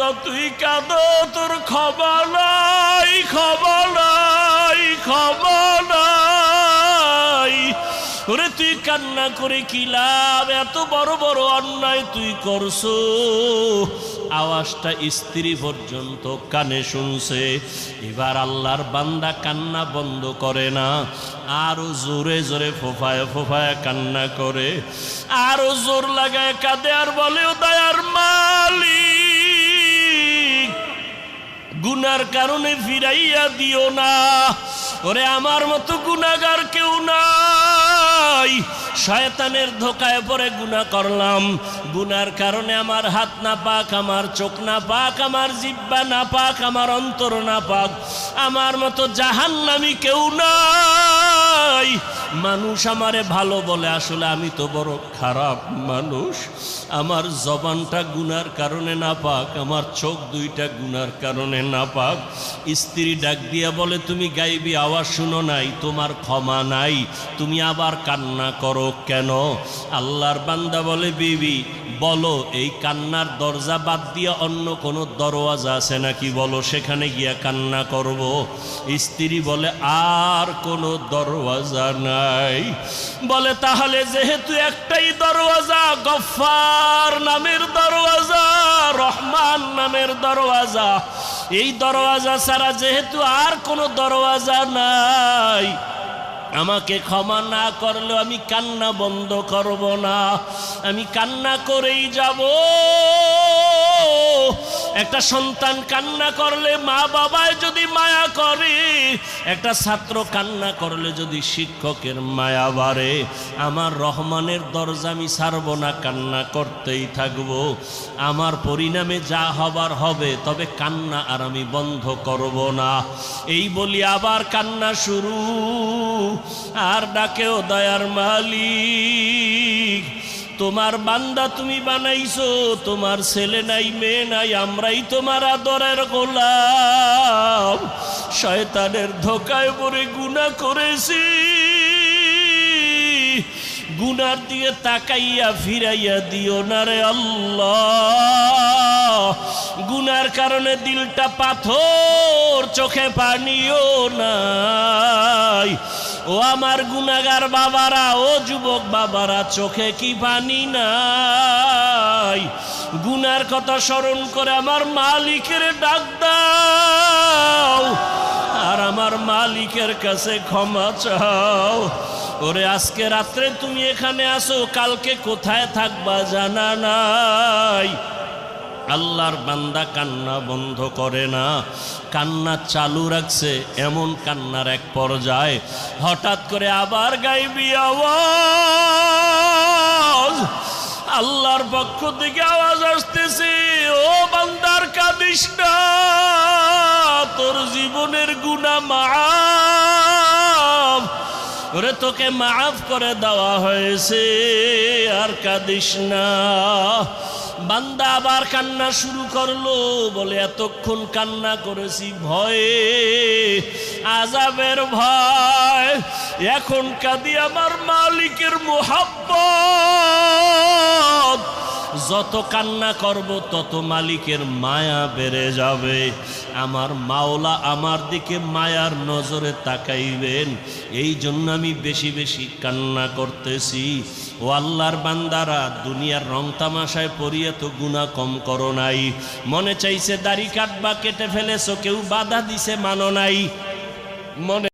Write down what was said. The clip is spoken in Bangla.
যতই কাঁদো, তোর খবর নাই খবর নাই খবর নাই। ওরে, তুই কান্না করে কি লাভ? এত বড় বড় অন্যায় তুই করছ। আওয়াজটা স্ত্রী পর্যন্ত কানে শুনছে। এবার আল্লাহর বান্দা কান্না বন্ধ করে না। আরও জোরে জোরে ফোফায় ফোফায় কান্না করে। আরও জোর লাগায় কাঁদে আর বলে, ও দয়ার মালিক। গুনার কারণে ফিরাইয়া দিও না। ওরে, আমার মতো গুনাগার কেউ নাই। শয়তানের ধোকায় পরে গুনা করলাম। গুনার কারণে আমার হাত না পাক, আমার চোখ না পাক, আমার জিব্বা না পাক, আমার অন্তর না পাক। আমার মতো জাহান্নামি কেউ নাই। মানুষ আমারে ভালো বলে, আসলে আমি তো বড় খারাপ মানুষ। আমার জবানটা গুনার কারণে না পাক, আমার চোখ দুইটা গুনার কারণে না পাক। স্ত্রী ডাক দিয়া বলে, তুমি গাইবি, আওয়াজ শুনো নাই, তোমার ক্ষমা নাই। তুমি আবার কান্না করো কেন? আল্লাহর বান্দা বলে, বিবি বলো, এই কান্নার দরজা বাদ দিয়ে অন্য কোনো দরওয়াজা আছে নাকি? বলো, সেখানে গিয়া কান্না করব। স্ত্রী বলে, আর কোনো দরওয়াজা নাই। বলে, তাহলে যেহেতু একটাই দরওয়াজা গফার নামের দরওয়াজা, রহমান নামের দরওয়াজা, এই দরওয়াজা ছাড়া যেহেতু আর কোনো দরওয়াজা নাই। আমাকে ক্ষমা না করলেও আমি কান্না বন্ধ করব না। আমি কান্না করেই যাব। একটা সন্তান কান্না করলে মা বাবায় যদি মায়া করে একটা ছাত্র কান্না করলে যদি শিক্ষকের মায়া বাড়ে, আমার রহমানের দরজা আমি ছাড়ব না, কান্না করতেই থাকব। আমার পরিণামে যা হবার হবে, তবে কান্না আর আমি বন্ধ করব না। এই বলি আবার কান্না শুরু, আর ডাকেও দয়ার মালিক। তোমার বান্দা তুমি বানাইছো, তোমার ছেলে নাই, মেয়ে নাই, আমরাই তোমার আদরের গোলাম। শয়তানের ধোকায় পড়ে গুণা করেছি। গুনার দিয়ে তাকাইয়া ফিরাইয়া দিও না রে আল্লাহ। গুনার কারণে দিলটা পাথর, চোখে পানিও নাই। ও আমার গুনাগার বাবারা, ও যুবক বাবারা, চোখে কি পানি নাই? গুনার কথা স্মরণ করে আমার মালিকের ডাক দাও। আর আমার মালিকের কাছে ক্ষমা চাও। ওরে, আজকে রাত্রে তুমি এখানে আসো, কালকে কোথায় থাকবা জানা নাই। আল্লাহর বান্দা কান্না বন্ধ করে না। কান্না চালু রাখছে, এমন কান্নার এক পর্যায়ে। হঠাৎ করে আবার গাইবি আওয়াজ। আল্লাহর পক্ষ থেকে আওয়াজ আসতেছে, ও বান্দার কাঁদিস না। তোর জীবনের গুণা মাফ। ওরে তোকে মাফ করে দেওয়া হয়েছে, আর কাঁদিস না। বান্দা আবার কান্না শুরু করল, বলে, এতক্ষণ কান্না করেছি ভয়ে আজাবের ভয়। এখন কাঁদি আমার মালিকের মোহাব্বত। যত কান্না করব, তত মালিকের মায়া বেড়ে যাবে। আমার মাওলা আমার দিকে মায়ার নজরে তাকাইবেন। এই জন্য আমি বেশি বেশি কান্না করতেছি। ও আল্লাহর বান্দারা, দুনিয়ার রং তামাশায় পড়িয়ে তো গুণা কম করো নাই। মনে চাইছে, দাড়ি কাটবা, কেটে ফেলেছো, কেউ বাধা দিছে, মানো নাই। মনে